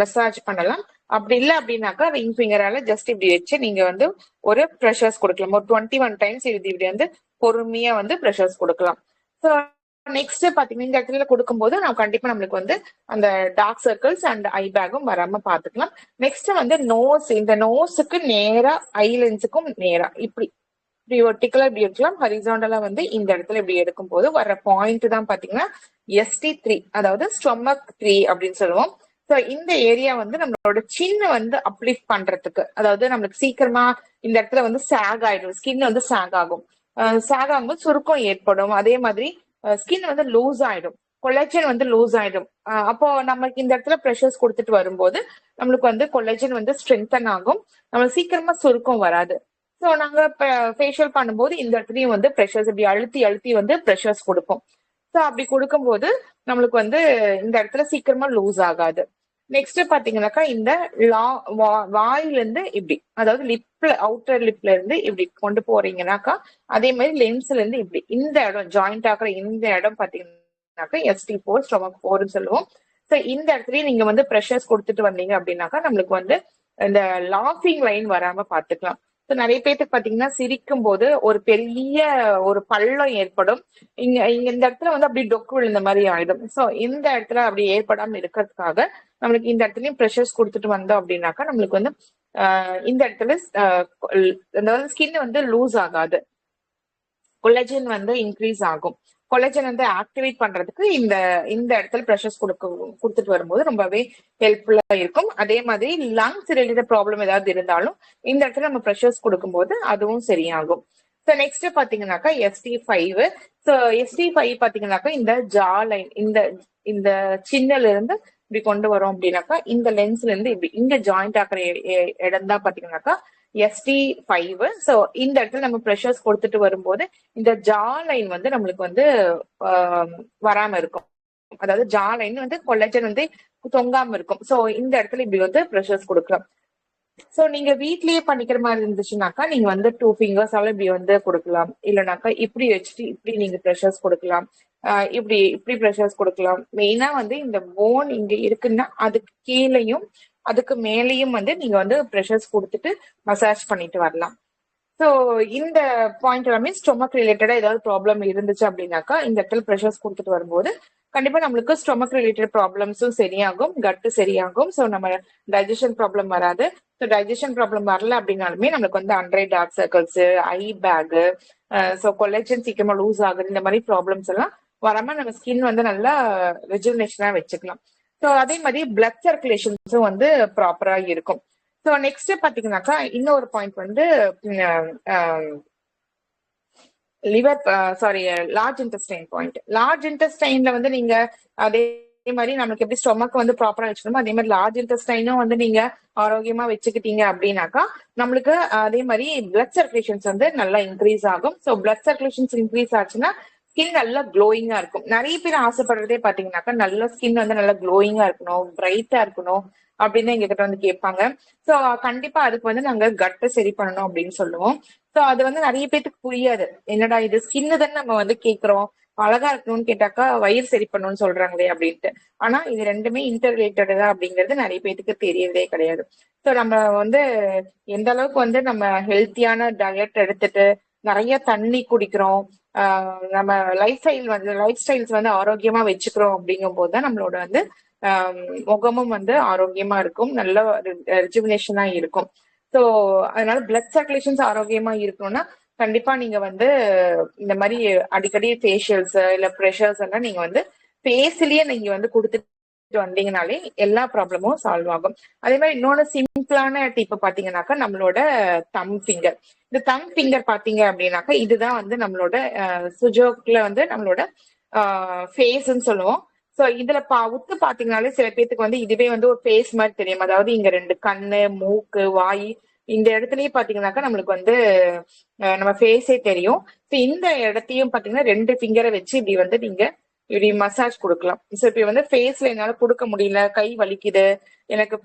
மசாஜ் பண்ணலாம். அப்படி இல்லை அப்படின்னாக்கா ரிங் ஃபிங்கரால ஜஸ்ட் இப்படி வச்சு நீங்க வந்து ஒரு ப்ரெஷர்ஸ் கொடுக்கலாம். ஒரு டுவெண்ட்டி ஒன் டைம்ஸ் இது இப்படி வந்து பொறுமையா வந்து ப்ரெஷர்ஸ் கொடுக்கலாம். ஸோ நெக்ஸ்ட் பாத்தீங்கன்னா இந்த இடத்துல கொடுக்கும்போது நம்ம கண்டிப்பா நம்மளுக்கு வந்து அந்த டார்க் சர்க்கிள்ஸ் அண்ட் ஐ பேக்கும் வராம பாத்துக்கலாம். நெக்ஸ்ட் வந்து நோஸ் இந்த நோஸுக்கு நேரா ஐ லென்ஸுக்கும் நேரா. இப்படி இப்படி ஒர்டிகலா இப்படி எடுக்கலாம். ஹரிசாண்டலா வந்து இந்த இடத்துல இப்படி எடுக்கும் போது வர்ற பாயிண்ட் தான் பாத்தீங்கன்னா எஸ்டி த்ரீ அதாவது ஸ்டொமக் த்ரீ அப்படின்னு சொல்லுவோம். ஸோ இந்த ஏரியா வந்து நம்மளோட சின்ன வந்து அப்லிஃப்ட் பண்றதுக்கு அதாவது நம்மளுக்கு சீக்கிரமா இந்த இடத்துல வந்து சாக் ஆயிடும். ஸ்கின் வந்து சாக் ஆகும். சாக் ஆகும்போது சுருக்கம் ஏற்படும். அதே மாதிரி ஸ்கின் வந்து லூஸ் ஆயிடும். கொலஜன் வந்து லூஸ் ஆயிடும். அப்போ நமக்கு இந்த இடத்துல ப்ரெஷர்ஸ் கொடுத்துட்டு வரும்போது நம்மளுக்கு வந்து கொலஜன் வந்து ஸ்ட்ரென்தன் ஆகும். நம்மளுக்கு சீக்கிரமா சுருக்கம் வராது. ஸோ நாங்க ஃபேஷியல் பண்ணும்போது இந்த இடத்துலயும் வந்து ப்ரெஷர்ஸ் இப்படி அழுத்தி அழுத்தி வந்து ப்ரெஷர்ஸ் கொடுப்போம். ஸோ அப்படி கொடுக்கும்போது நம்மளுக்கு வந்து இந்த இடத்துல சீக்கிரமா லூஸ் ஆகாது. நெக்ஸ்ட் பாத்தீங்கன்னாக்கா இந்த லா வா- வாயில இருந்து இப்படி அதாவது லிப்ல அவுட்டர் லிப்ல இருந்து இப்படி கொண்டு போறீங்கன்னாக்கா அதே மாதிரி லென்ஸ்ல இருந்து இப்படி இந்த இடம் ஜாயிண்ட் ஆகுற இந்த இடம் பாத்தீங்கன்னாக்கா எஸ்டி போர் ஸ்டொமக் போர்னு சொல்லுவோம். ஸோ இந்த இடத்துலயும் நீங்க வந்து ப்ரெஷர்ஸ் கொடுத்துட்டு வந்தீங்க அப்படின்னாக்கா நம்மளுக்கு வந்து இந்த லாஃபிங் லைன் வராம பாத்துக்கலாம். நிறைய பேர்த்துக்கு பாத்தீங்கன்னா சிரிக்கும் போது ஒரு பெரிய ஒரு பள்ளம் ஏற்படும். இங்க இங்க இந்த இடத்துல வந்து அப்படி டொக்கு விழுந்த மாதிரி ஆயிடும். சோ இந்த இடத்துல அப்படி ஏற்படாம இருக்கிறதுக்காக நம்மளுக்கு இந்த இடத்துலயும் ப்ரெஷர்ஸ் கொடுத்துட்டு வந்தோம் அப்படின்னாக்கா நம்மளுக்கு வந்து ஆஹ் இந்த இடத்துல அதாவது ஸ்கின் வந்து லூஸ் ஆகாது. கொலஜின் வந்து இன்க்ரீஸ் ஆகும். கொலஜன் வந்து ஆக்டிவேட் பண்றதுக்கு இந்த இந்த இடத்துல ப்ரெஷர்ஸ் கொடுக்க கொடுத்துட்டு வரும்போது ரொம்பவே ஹெல்ப்ஃபுல்லா இருக்கும். அதே மாதிரி லங்ஸ் ரிலேட்டட் ப்ராப்ளம் ஏதாவது இருந்தாலும் இந்த இடத்துல நம்ம ப்ரெஷர்ஸ் கொடுக்கும்போது அதுவும் சரியாகும். ஸோ நெக்ஸ்ட் பாத்தீங்கன்னாக்கா ST five so ST five பாத்தீங்கன்னாக்கா இந்த ஜா லைன் இந்த இந்த சின்னல இருந்து இப்படி கொண்டு வரோம் அப்படின்னாக்கா இந்த லென்ஸ்ல இருந்து இப்படி இங்க ஜாயிண்ட் ஆக்குற இடம் தான் பாத்தீங்கன்னாக்கா எஸ்டி ஃபைவ் ஸோ இந்த இடத்துல நம்ம ப்ரெஷர்ஸ் கொடுத்துட்டு வரும்போது இந்த ஜா லைன் வந்து நம்மளுக்கு வந்து ஆஹ், வராம இருக்கும். அதாவது ஜா லைன் வந்து கொல்லஜன் வந்து தொங்காம இருக்கும். ஸோ இந்த இடத்துல இப்படி வந்து ப்ரெஷர்ஸ் கொடுக்கலாம். சோ நீங்க வீட்லயே பண்ணிக்கிற மாதிரி இருந்துச்சுனாக்கா நீங்க வந்து டூ ஃபிங்கர்ஸால இப்படி வந்து கொடுக்கலாம். இல்லைனாக்கா இப்படி வச்சுட்டு இப்படி நீங்க ப்ரெஷர்ஸ் கொடுக்கலாம். ஆஹ் இப்படி இப்படி ப்ரெஷர்ஸ் கொடுக்கலாம். மெயினா வந்து இந்த போன் இங்க இருக்குன்னா அதுக்கு கீழேயும் அதுக்கு மேலேயும் வந்து நீங்க வந்து ப்ரெஷர்ஸ் கொடுத்துட்டு மசாஜ் பண்ணிட்டு வரலாம். ஸோ இந்த பாயிண்ட் எல்லாமே ஸ்டொமக் ரிலேட்டடா ஏதாவது ப்ராப்ளம் இருந்துச்சு அப்படின்னாக்கா இந்த இடத்துல ப்ரெஷர்ஸ் கொடுத்துட்டு வரும்போது கண்டிப்பா நம்மளுக்கு ஸ்டொமக் ரிலேட்டட் ப்ராப்ளம்ஸும் சரியாகும் கட்டு சரியாகும். ஸோ நம்ம டைஜஷன் ப்ராப்ளம் வராது. ஸோ டைஜஷன் ப்ராப்ளம் வரல அப்படின்னாலுமே நம்மளுக்கு வந்து under eye dark circles eye bag so collection சீக்கிரமா லூஸ் ஆகுது. இந்த மாதிரி ப்ராப்ளம்ஸ் எல்லாம் வராம நம்ம ஸ்கின் வந்து நல்லா ரெஜுனேஷனா வச்சுக்கலாம். ஸோ அதே மாதிரி பிளட் சர்க்குலேஷன்ஸும் வந்து ப்ராப்பரா இருக்கும். ஸோ நெக்ஸ்ட் பாத்தீங்கன்னாக்கா இன்னொரு பாயிண்ட் வந்து liver sorry large intestine point large இன்டெஸ்டைன்ல வந்து நீங்க அதே மாதிரி நமக்கு எப்படி ஸ்டொமக் வந்து ப்ராப்பரா வச்சுக்கணுமோ அதே மாதிரி லார்ஜ் இன்டெஸ்டைனும் வந்து நீங்க ஆரோக்கியமா வச்சுக்கிட்டீங்க அப்படின்னாக்கா நம்மளுக்கு அதே மாதிரி பிளட் சர்க்குலேஷன்ஸ் வந்து நல்லா இன்க்ரீஸ் ஆகும். ஸோ பிளட் சர்க்குலேஷன்ஸ் இன்க்ரீஸ் ஆச்சுன்னா ஸ்கின் நல்லா க்ளோயிங்கா இருக்கும். நிறைய பேர் ஆசைப்படுறதே பாத்தீங்கன்னாக்கா நல்ல ஸ்கின் வந்து நல்லா க்ளோயிங்கா இருக்கணும் பிரைட்டா இருக்கணும் அப்படின்னு எங்க கிட்ட வந்து கேட்பாங்க. சோ கண்டிப்பா அதுக்கு வந்து நாங்க கட்டை சரி பண்ணணும் அப்படின்னு சொல்லுவோம். சோ அது வந்து நிறைய பேத்துக்கு புரியாது. என்னடா இது ஸ்கின்னு தானே நம்ம வந்து கேக்குறோம். அழகா இருக்கணும்னு கேட்டாக்கா வயிறு சரி பண்ணணும்னு சொல்றாங்களே அப்படின்ட்டு. ஆனா இது ரெண்டுமே இன்டர் ரிலேட்டடா அப்படிங்கிறது நிறைய பேத்துக்கு தெரியறதே கிடையாது. சோ நம்ம வந்து எந்த அளவுக்கு வந்து நம்ம ஹெல்த்தியான டயட் எடுத்துட்டு நிறைய தண்ணி குடிக்கிறோம். நம்ம லைஃப் ஸ்டைல் வந்து லைஃப் ஸ்டைல்ஸ் வந்து ஆரோக்கியமா வச்சுக்கிறோம் அப்படிங்கும் போது தான் நம்மளோட வந்து ஆஹ் முகமும் வந்து ஆரோக்கியமா இருக்கும். நல்ல ரெஜுவினேஷனா இருக்கும். ஸோ அதனால பிளட் சர்க்குலேஷன்ஸ் ஆரோக்கியமா இருக்கணும்னா கண்டிப்பா நீங்க வந்து இந்த மாதிரி அடிக்கடி ஃபேஷியல்ஸ் இல்ல ப்ரெஷர்ஸ் எல்லாம் நீங்க வந்து ஃபேஸ்லயே நீங்க வந்து கொடுத்துட்டு வந்தீங்கனாலே எல்லா ப்ராப்ளமும் சால்வ் ஆகும். அதே மாதிரி இன்னொன்னு சிம்பிளான டிப் பாத்தீங்கன்னாக்கா நம்மளோட தம் ஃபிங்கர் இந்த தம் ஃபிங்கர் பாத்தீங்க அப்படின்னாக்கா இதுதான் வந்து நம்மளோட சுஜோக்ல வந்து நம்மளோட ஃபேஸ்ன்னு சொல்லுவோம். சோ இதுல பா உத்து பாத்தீங்கனாலே சில பேத்துக்கு வந்து இதுவே வந்து ஒரு ஃபேஸ் மாதிரி தெரியும். அதாவது இங்க ரெண்டு கண்ணு மூக்கு வாய் இந்த இடத்துலயே பாத்தீங்கன்னாக்கா நம்மளுக்கு வந்து நம்ம ஃபேஸே தெரியும். ஸோ இந்த இடத்தையும் பாத்தீங்கன்னா ரெண்டு ஃபிங்கரை வச்சு இப்படி வந்து நீங்க இப்படி மசாஜ் கொடுக்கலாம். ஸோ இப்ப வந்து ஃபேஸ்ல என்னால கொடுக்க முடியல கை வலிக்குது எனக்கு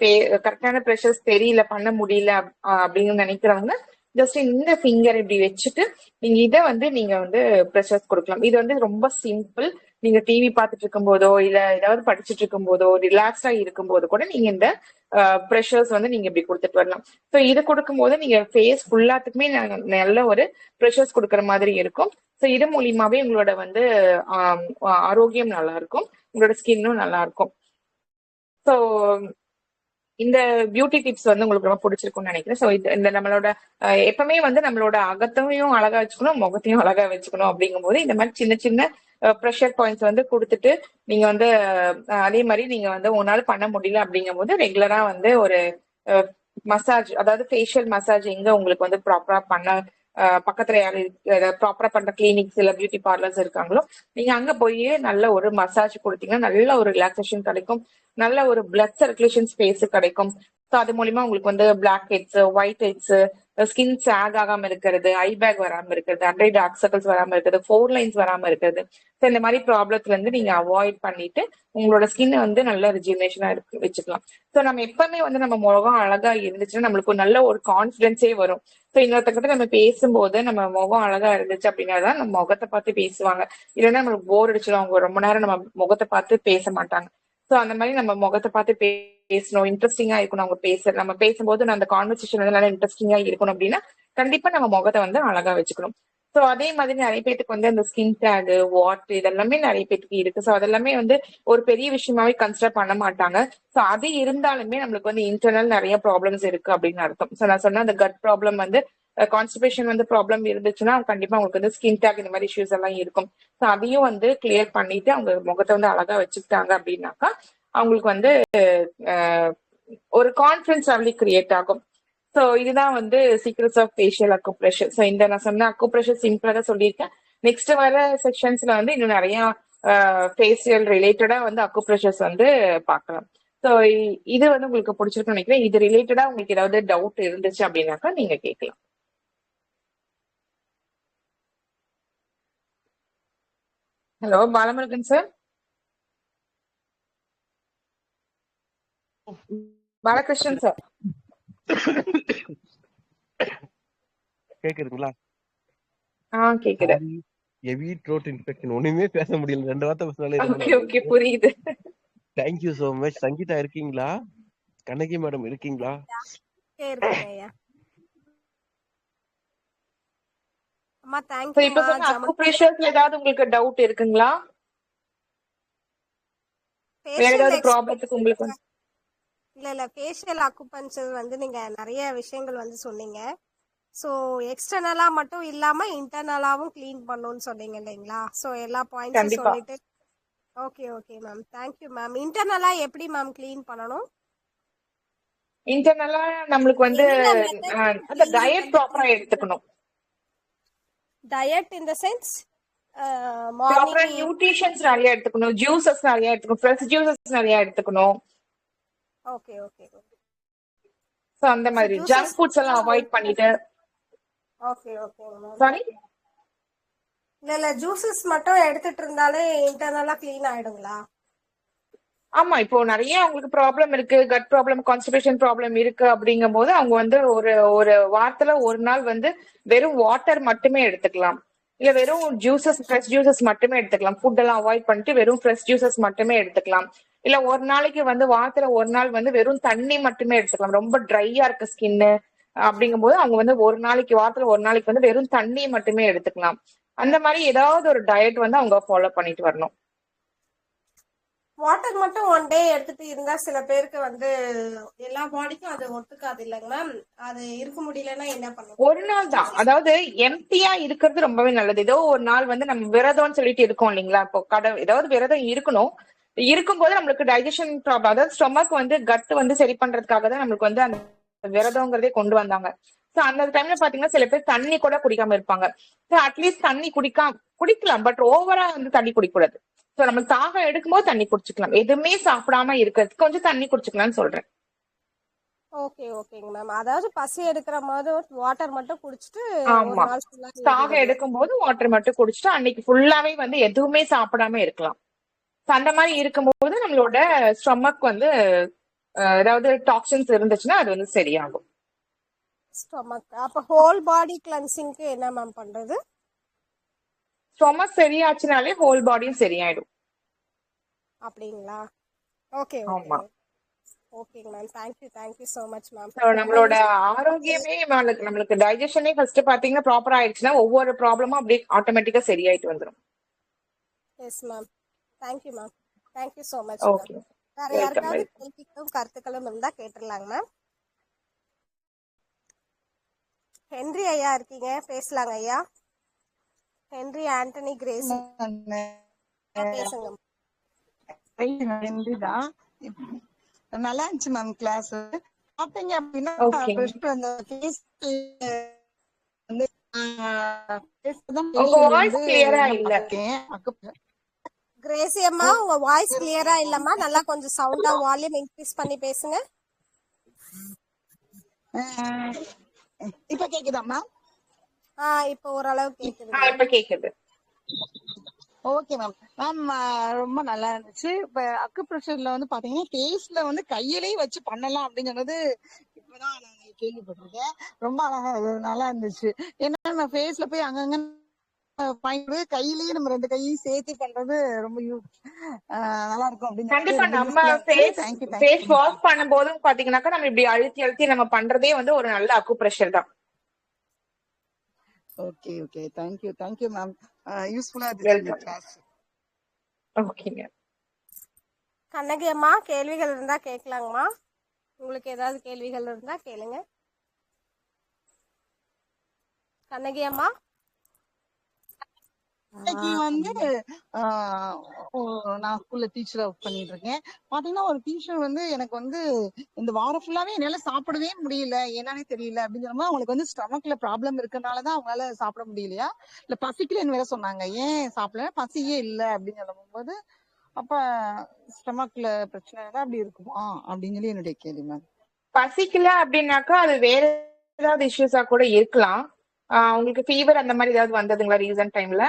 கரெக்டான ப்ரெஷர்ஸ் தெரியல பண்ண முடியல அப்- அப்படின்னு நினைக்கிறவங்க ஜஸ்ட் இந்த ஃபிங்கர் இப்படி வச்சுட்டு நீங்க இதை வந்து நீங்க வந்து ப்ரெஷர்ஸ் கொடுக்கலாம். இது வந்து ரொம்ப சிம்பிள் நீங்க டிவி பார்த்துட்டு இருக்கும் போதோ இல்ல ஏதாவது படிச்சுட்டு இருக்கும் போதோ ரிலாக்ஸ்டா இருக்கும் போது கூட நீங்க இந்த ப்ரெஷர்ஸ் வந்து நீங்க இப்படி கொடுத்துட்டு வரலாம். ஸோ இது கொடுக்கும் போது நீங்க ஃபேஸ் ஃபுல்லாத்துக்குமே நல்ல ஒரு ப்ரெஷர்ஸ் கொடுக்குற மாதிரி இருக்கும். ஸோ இது மூலியமாவே உங்களோட வந்து ஆரோக்கியம் நல்லா இருக்கும். உங்களோட ஸ்கின்னும் நல்லா இருக்கும். ஸோ இந்த பியூட்டி டிப்ஸ் வந்து உங்களுக்கு ரொம்ப பிடிச்சிருக்கும்னு நினைக்கிறேன். ஸோ இது இந்த நம்மளோட எப்பவுமே வந்து நம்மளோட அகத்தையும் அழகா வச்சுக்கணும் முகத்தையும் அழகா வச்சுக்கணும் அப்படிங்கும்போது இந்த மாதிரி சின்ன சின்ன ப்ரெஷர் பாயிண்ட்ஸ் வந்து கொடுத்துட்டு நீங்க வந்து அதே மாதிரி நீங்க வந்து உன்னால பண்ண முடியல அப்படிங்கும்போது ரெகுலரா வந்து ஒரு மசாஜ் அதாவது ஃபேஷியல் மசாஜ் எங்க உங்களுக்கு வந்து ப்ராப்பரா பண்ண பக்கத்துல யாரு ப்ராப்பரா பண்ற கிளினிக்ஸ் இல்ல பியூட்டி பார்லர்ஸ் இருக்காங்களோ நீங்க அங்க போய் நல்ல ஒரு மசாஜ் கொடுத்தீங்கன்னா நல்ல ஒரு ரிலாக்ஸேஷன் கிடைக்கும். நல்ல ஒரு பிளட் சர்க்குலேஷன் ஸ்பேஸ் கிடைக்கும். ஸோ அது மூலியமா உங்களுக்கு வந்து blackheads whiteheads skin sag ஆகாம இருக்கிறது ஐ பேக் வராம இருக்கிறது அண்டை டார்க் சர்க்கிள்ஸ் வராம இருக்கிறது ஃபோர் லைன்ஸ் வராம இருக்கிறது. ஸோ இந்த மாதிரி ப்ராப்ளத்துல இருந்து நீங்க அவாய்ட் பண்ணிட்டு உங்களோட ஸ்கின் வந்து நல்ல ரிஜினேஷனா இருக்கு வச்சுக்கலாம். ஸோ நம்ம எப்பவுமே வந்து நம்ம முகம் அழகா இருந்துச்சுன்னா நம்மளுக்கு ஒரு நல்ல ஒரு கான்ஃபிடென்ஸே வரும். ஸோ இன்னொருத்தக்கிட்ட நம்ம பேசும்போது நம்ம முகம் அழகா இருந்துச்சு அப்படின்னா தான் நம்ம முகத்தை பார்த்து பேசுவாங்க. இல்லைன்னா நம்மளுக்கு போர் அடிச்சிடும் அவங்க ரொம்ப நேரம் நம்ம முகத்தை பார்த்து பேச மாட்டாங்க. சோ அந்த மாதிரி நம்ம முகத்தை பார்த்து பேசணும். இன்ட்ரெஸ்டிங்கா இருக்கணும் அவங்க பேச நம்ம பேசும்போது அந்த கான்வர்சேஷன் வந்து நல்லா இன்ட்ரெஸ்டிங்கா இருக்கணும் அப்படின்னா கண்டிப்பா நம்ம முகத்தை வந்து அழகா வச்சுக்கணும். சோ அதே மாதிரி நிறைய பேத்துக்கு வந்து அந்த ஸ்கின் டேக் வாட் இதெல்லாமே நிறைய பேத்துக்கு இருக்கு. சோ அதெல்லாமே வந்து ஒரு பெரிய விஷயமாவே கன்சிடர் பண்ண மாட்டாங்க. சோ அது இருந்தாலுமே நம்மளுக்கு வந்து இன்டர்னல் நிறைய ப்ராப்ளம்ஸ் இருக்கு அப்படின்னு அர்த்தம். சோ நான் சொன்ன அந்த கட் ப்ராப்ளம் வந்து கான்ஸ்டிபேஷன் வந்து ப்ராப்ளம் இருந்துச்சுன்னா கண்டிப்பா உங்களுக்கு வந்து ஸ்கின் டேக் இந்த மாதிரி இஷ்யூஸ் எல்லாம் இருக்கும். ஸோ அதையும் வந்து கிளியர் பண்ணிட்டு அவங்க முகத்தை வந்து அழகா வச்சுக்கிட்டாங்க அப்படின்னாக்கா அவங்களுக்கு வந்து ஒரு கான்ஃபிடன்ஸ் லெவலி கிரியேட் ஆகும். ஸோ இதுதான் வந்து secrets of facial acupressure so இந்த நான் சொன்ன அக்குப்ரெஷர் சிம்பிளா தான் சொல்லியிருக்கேன். நெக்ஸ்ட் வர செக்ஷன்ஸ்ல வந்து இன்னும் நிறைய ஃபேஷியல் ரிலேட்டடா வந்து அக்குப்ரெஷர்ஸ் வந்து பார்க்கலாம். ஸோ இது வந்து உங்களுக்கு பிடிச்சிருக்குன்னு நினைக்கிறேன். இது ரிலேட்டடா உங்களுக்கு ஏதாவது டவுட் இருந்துச்சு அப்படின்னாக்கா நீங்க கேட்கலாம். Hello Balamurugan sir Balakrishnan sir கேக்குதுங்களா? ஆ கேக்குது. ஹெவி த்ரோட் இன்ஃபெக்ஷன் ஒண்ணுமே பேச முடியல. ரெண்டு வார்த்தை பேசினாலே ஓகே ஓகே புரியுது. Thank you so much Sangeetha இருக்கீங்களா? கண்ணகி மேடம் இருக்கீங்களா? அம்மா சோ தேங்க்யூ இப்ப சொன்ன அக்குப்ரெஷர்ஸ்ல ஏதாவது உங்களுக்கு டவுட் இருக்குங்களா? வேற ஏதாவது ப்ராப்ளத்துக்கு உங்களுக்கு இல்ல இல்ல. ஃபேஷியல் அக்குபஞ்சர் வந்து நீங்க நிறைய விஷயங்கள் வந்து சொன்னீங்க. ஸோ எக்ஸ்டர்னலா மட்டும் இல்லாம இன்டர்னலாவும் க்ளீன் பண்ணணும்னு சொன்னீங்க இல்லைங்களா? ஸோ எல்லா பாயிண்ட்ஸும். சொல்லிட்டு. Okay okay ma'am thank you ma'am இன்டர்னலா எப்படி மேம் க்ளீன் பண்ணணும்? இன்டர்னலா நம்மளுக்கு வந்து அந்த டயட் ப்ராப்பரா எடுத்துக்கணும். டயட் இன் த சென்ஸ் ப்ராப்பரா மார்னிங் நியூட்ரிஷன்ஸ் நிறைய எடுத்துக்கணும். ஜூசஸ் நிறைய எடுத்துக்கணும். ஃப்ரெஷ் ஜூசஸ் நிறைய எடுத்துக்கணும். ஓகே ஓகே சோ அந்த மாதிரி ஜங்க் ஃபுட்ஸ் எல்லாம் அவாய்ட் பண்ணிட்டு ஓகே ஓகே சாரி இல்ல இல்ல ஜூசஸ் மட்டும் எடுத்துட்டு இருந்தாலே இன்டர்னலா க்ளீன் ஆயிடுங்களா? ஆமா இப்போ நிறைய அவங்களுக்கு ப்ராப்ளம் இருக்கு கட் ப்ராப்ளம் கான்ஸ்டிபேஷன் ப்ராப்ளம் இருக்கு அப்படிங்கும் போது அவங்க வந்து ஒரு ஒரு வாரத்துல ஒரு நாள் வந்து வெறும் வாட்டர் மட்டுமே எடுத்துக்கலாம். இல்ல வெறும் ஜூசஸ் ஃப்ரெஷ் ஜூசஸ் மட்டுமே எடுத்துக்கலாம். ஃபுட் எல்லாம் அவாய்ட் பண்ணிட்டு வெறும் ஃப்ரெஷ் ஜூசஸ் மட்டுமே எடுத்துக்கலாம். இல்ல ஒரு நாளைக்கு வந்து வாரத்துல ஒரு நாள் வந்து வெறும் தண்ணி மட்டுமே எடுத்துக்கலாம். ரொம்ப ட்ரையா இருக்கு ஸ்கின்னு அப்படிங்கும்போது அவங்க வந்து ஒரு நாளைக்கு வாரத்துல ஒரு நாளைக்கு வந்து வெறும் தண்ணி மட்டுமே எடுத்துக்கலாம். அந்த மாதிரி ஏதாவது ஒரு டயட் வந்து அவங்க ஃபாலோ பண்ணிட்டு வரணும். வாட்டர் மட்டும் ஒன் டே எடுத்துட்டு இருந்தா சில பேருக்கு வந்து எல்லா பாடிக்கும் அது ஒத்துக்காது இல்லைங்க மேம் அது இருக்க முடியலன்னா என்ன பண்ணுவோம் ஒரு நாள் தான். அதாவது எம்டியா இருக்கிறது ரொம்பவே நல்லது. ஏதோ ஒரு நாள் வந்து நம்ம விரதம்னு சொல்லிட்டு இருக்கோம் இல்லைங்களா? இப்போ கடை ஏதாவது விரதம் இருக்கணும். இருக்கும்போது நம்மளுக்கு டைஜஷன் ப்ராப்ளம் அதாவது ஸ்டொமக் வந்து கட் வந்து சரி பண்றதுக்காக தான் நம்மளுக்கு வந்து அந்த விரதங்கிறதே கொண்டு வந்தாங்க. சோ அந்த டைம்ல பாத்தீங்கன்னா சில பேர் தண்ணி கூட குடிக்காம இருப்பாங்க. சோ அட்லீஸ்ட் தண்ணி குடிக்காம குடிக்கலாம். பட் ஓவரா வந்து தண்ணி குடிக்கூடாது. சோ நம்ம தாகம் எடுக்கும்போது தண்ணி குடிச்சுக்கலாம். எதுவுமே சாப்பிடாம இருக்கிறதுக்கு கொஞ்சம் தண்ணி குடிச்சுக்கலாம்னு சொல்றேன். ஓகே ஓகேங்க மேம் அதாவது பசி எடுக்கிற மாதிரி வாட்டர் மட்டும் குடிச்சிட்டு ஆமா. தாகம் எடுக்கும்போது வாட்டர் மட்டும் குடிச்சிட்டு அன்னைக்கு ஃபுல்லாவே வந்து எதுவுமே சாப்பிடாம இருக்கலாம். அந்த மாதிரி இருக்கும்போது நம்மளோட ஸ்டொமக் வந்து ஏதாவது டாக்ஸின்ஸ் இருந்துச்சுன்னா அது வந்து சரியாகும். ஸ்டொமக் அப்ப ஹோல் பாடி கிளன்சிங்க்கு என்ன மேம் பண்றது? ஸ்டொமக் சரியாச்சுனாலே ஹோல் பாடியும் சரியாயிடும். அப்படிங்களா? ஓகே ஆமா. ஓகே ஓகேங்க ma'am thank you thank you so much ma'am நம்மளோட ஆரோக்கியமே நம்மளுக்கு நம்மளுக்கு டைஜஷனே ஃபர்ஸ்ட் பாத்தீங்கன்னா ப்ராப்பர் ஆயிடுச்சுன்னா ஒவ்வொரு ப்ராப்ளமும் அப்படியே ஆட்டோமேட்டிக்கா சரியாயிட்டு வந்துடும் yes ma'am thank you ma'am thank you so much okay வேற யாருக்காவது. கேள்விகளும் கருத்துக்களும் இருந்தா கேட்டுடலாங்க மேம் ஹென்றி ஐயா இருக்கீங்க பேசலாங்க ஐயா. Henry Antony Grace. பேசுங்க தான் நல்லா இருந்துச்சு மேம் கிளாஸ் பாத்தீங்க அப்படின்னா first அந்த face வந்து ஆ நான் இல்ல. கிரேசி அம்மா உங்க வாய்ஸ் கிளியரா இல்லம்மா. நல்லா கொஞ்சம் சவுண்டா வால்யூம் இன்க்ரீஸ் பண்ணி பேசுங்க. ஆஹ், இப்ப கேக்குதா மேம் ஆ இப்போ ஓரளவு ஆ, கேக்குதுங்க இப்ப கேக்குது. ஓகே மேம் மேம் ரொம்ப நல்லா இருந்துச்சு. இப்ப அக்கு ப்ரெஷர்ல வந்து பாத்தீங்கன்னா ஃபேஸ்ல வந்து கையிலேயே வச்சு பண்ணலாம் அப்படின்னு சொன்னது இப்பதான் நான் கேள்விப்பட்டிருக்கேன். ரொம்ப அழகா நல்லா இருந்துச்சு. ஏன்னா நம்ம ஃபேஸ்ல போய் அங்கங்க பாயிண்ட் கையிலேயே நம்ம ரெண்டு கையும் சேர்த்து பண்றது ரொம்ப யூ- நல்லா இருக்கும் அப்படின்னு கண்டிப்பா. நம்ம ஃபேஸ் வாஷ் பண்ணும்போதும் பாத்தீங்கன்னாக்கா நம்ம இப்படி அழுத்தி அழுத்தி நம்ம பண்றதே வந்து ஒரு நல்ல அக்கு பிரஷர் தான் okay okay thank you thank you ma'am யூஸ்ஃபுல்லா இருந்துச்சு இந்த வெல்கம் கிளாஸ் ஓகேங்க கண்ணகி அம்மா கேள்விகள் இருந்தா கேட்கலாங்கம்மா. உங்களுக்கு ஏதாவது கேள்விகள் இருந்தா கேளுங்க. கண்ணகி அம்மா இன்னைக்கு வந்து நான் ஸ்கூல்ல டீச்சரா ஒர்க் பண்ணிட்டு இருக்கேன் பாத்தீங்கன்னா ஒரு டீச்சர் வந்து எனக்கு வந்து இந்த வாரம் ஃபுல்லாவே என்னால சாப்பிடவே முடியல. என்னன்னே தெரியல அப்படின்னு சொல்லும்போது அவங்களுக்கு வந்து ஸ்டமக்ல ப்ராப்ளம் இருக்கனாலதான் அவங்களால சாப்பிட முடியலையா? இல்ல பசிக்கலன்னு வேற சொன்னாங்க. ஏன் சாப்பிடல? பசியே இல்ல அப்படின்னு சொல்லும்போது அப்ப ஸ்டமக்ல பிரச்சனை தான் அப்படி இருக்குமா? அப்படின்னு சொல்லி என்னுடைய கேள்வி மேம் பசிக்கல அப்படின்னாக்கா அது வேற ஏதாவது இஷ்யூஸா கூட இருக்கலாம். உங்களுக்கு ஃபீவர் அந்த மாதிரி ஏதாவது வந்ததுங்களா ரீசன்ட் டைம்ல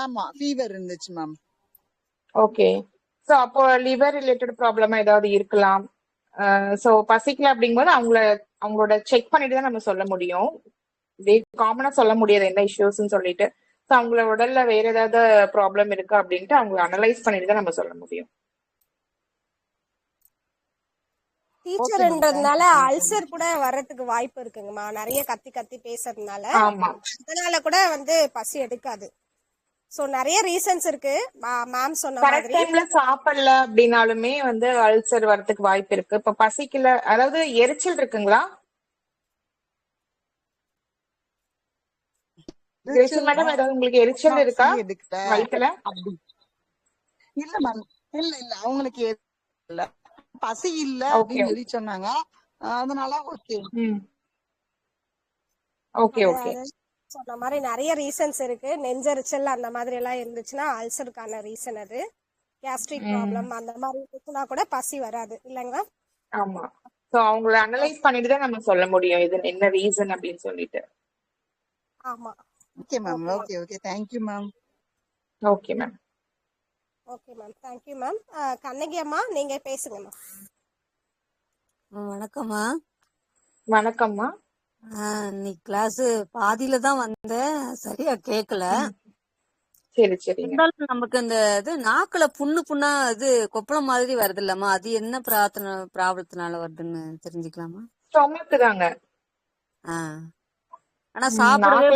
ஆமா ஃபீவர் இருந்துச்சு மேம் ஓகே சோ அப்போ லிவர் ரிலேட்டட் ப்ராப்ளமா ஏதாவது இருக்கலாம். சோ பசிக்கல அப்படிங்கும்போது அவங்கள அவங்களோட செக் பண்ணிட்டு தான் நம்ம சொல்ல முடியும். காமனா சொல்ல முடியாது என்ன இஷ்யூஸ்ன்னு சொல்லிட்டு. ஸோ அவங்கள உடல்ல வேற ஏதாவது ப்ராப்ளம் இருக்கா அப்படின்ட்டு அவங்கள அனலைஸ் பண்ணிட்டு தான் நம்ம சொல்ல முடியும். டீச்சர்ன்றதுனால அல்சர் கூட வர்றதுக்கு வாய்ப்பு இருக்குங்கம்மா நிறைய கத்தி கத்தி பேசுறதுனால. ஆமா. அதனால கூட வந்து பசி எடுக்காது. ஸோ நிறைய ரீசன்ஸ் இருக்கு. மேம் சொன்ன கரெக்ட் மாதிரி. டைம்ல சாப்பிடல அப்படின்னாலுமே வந்து அல்சர் வரதுக்கு வாய்ப்பு இருக்கு. இப்ப பசிக்கல அதாவது எரிச்சல் இருக்குங்களா? மேடம் ஏதாவது உங்களுக்கு எரிச்சல் இருக்கா? அப்படி. இல்ல மேம் இல்ல இல்ல. அவங்களுக்கு இல்ல. பசி இல்ல அப்படின்னு சொல்லி சொன்னாங்க அதனால ஓகே ம். ஓகே ஓகே சொன்ன மாதிரி நிறைய ரீசன்ஸ் இருக்கு. நெஞ்செரிச்சல் அந்த மாதிரி எல்லாம் இருந்துச்சுன்னா அல்சருக்கான ரீசன் அது. கேஸ்ட்ரிக் ப்ராப்ளம் அந்த மாதிரி இருந்துச்சுன்னா கூட பசி வராது. இல்லைங்க ஆமா. சோ அவங்கள அனலைஸ் பண்ணிட்டு தான் நம்ம சொல்ல முடியும். இது என்ன ரீசன் அப்படின்னு சொல்லிட்டு. ஆமா. Okay ma'am okay okay okay thank you ma'am okay ma'am okay ma'am thank you ma'am Kannagi அம்மா நீங்க பேசுங்கம்மா ஆ, வணக்கம்மா வணக்கம்மா இன்னைக்கு கிளாஸ் பாதியில தான் வந்தேன். சரியா சரி சரிங்க. இருந்தாலும் நமக்கு இந்த இது நாக்குல புண்ணு புண்ணா இது கொப்பளம் மாதிரி வருது இல்லம்மா அது என்ன பிரார்த்தனை ப்ராப்ளத்தினால வருதுன்னு தெரிஞ்சுக்கலாமா? ஸ்டொமக் தாங்க. ஆனா சாப்பிடவே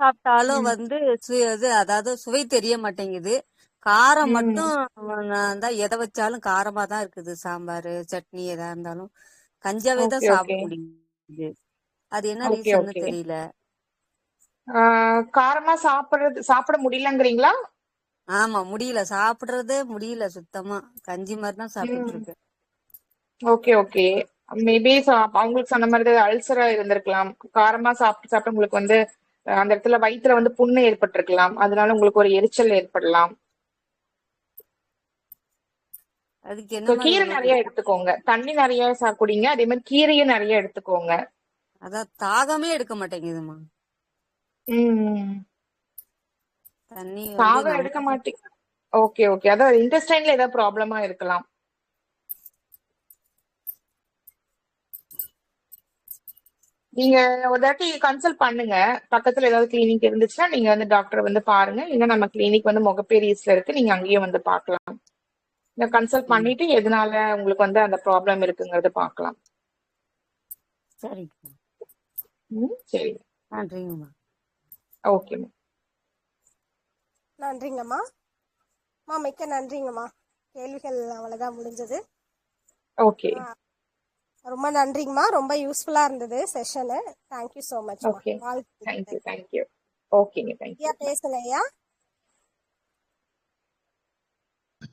சாப்பிட்டாலும் வந்து இது அதாவது சுவை தெரிய மாட்டேங்குது. காரம் மட்டும் தான் எதை வச்சாலும் காரமா தான் இருக்குது. சாம்பார் சட்னி எதா இருந்தாலும். கஞ்சாவே தான் சாப்பிட ஓகே. முடியுது. அது என்ன ஓகே தெரியல. காரமா சாப்பிடுறது சாப்பிட முடியலங்கிறீங்களா? ஆமா முடியல. சாப்பிடுறதே முடியல சுத்தமா. கஞ்சி மாதிரி தான் சாப்பிட்டுட்டு ம். இருக்கேன். ஓகே ஓகே மேபி அவங்களுக்கு சொன்ன மாதிரி அல்சரா இருந்திருக்கலாம். காரமா சாப்பிட்டு சாப்பிட்டு உங்களுக்கு வந்து அந்த இடத்துல வயித்துல வந்து புண்ணு ஏற்பட்டிருக்கலாம். அதனால உங்களுக்கு ஒரு எரிச்சல் ஏற்படலாம். கீரை நிறைய எடுத்துக்கோங்க. தண்ணி நிறைய குடிங்க. அதே மாதிரி கீரையும் நிறைய எடுத்துக்கோங்க. அதான் தாகமே எடுக்க மாட்டேங்குதுமா தண்ணி தாகம் எடுக்க மாட்டேங்க ஓகே ஓகே. அதான் இன்டெஸ்டைன்ல ஏதாவது ப்ராப்ளமா இருக்கலாம். நீங்க ஒரு தாட்டி கன்சல்ட் பண்ணுங்க. பக்கத்துல ஏதாவது கிளினிக் இருந்துச்சுன்னா நீங்க வந்து டாக்டர் வந்து பாருங்க. இல்ல நம்ம கிளினிக் வந்து முகப்பேரியஸ்ல இருக்கு. நீங்க அங்கேயும் வந்து பார்க்கலாம். இந்த கன்சல்ட் பண்ணிட்டு எதனால உங்களுக்கு வந்து அந்த ப்ராப்ளம் இருக்குங்கறத பார்க்கலாம். சரிங்க ம் சரி. நன்றிங்கம்மா. ஓகே நன்றிங்கம்மா. அம்மா மிக்க நன்றிங்கம்மா. கேள்விகள் அவ்வளோதான் முடிஞ்சது. ஓகே. ரொம்ப நன்றிங்கம்மா. ரொம்ப யூஸ்ஃபுல்லாக இருந்தது session thank you so மச்மா okay. Thank you thank you ஓகேங்க தேங்க்யூ ஐயா.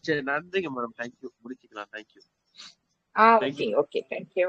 சரி நன்றிங்க மேடம் தேங்க்யூ முடிச்சுக்கலாம். தேங்க்யூ ஆ ஓகே ஓகே தேங்க்யூ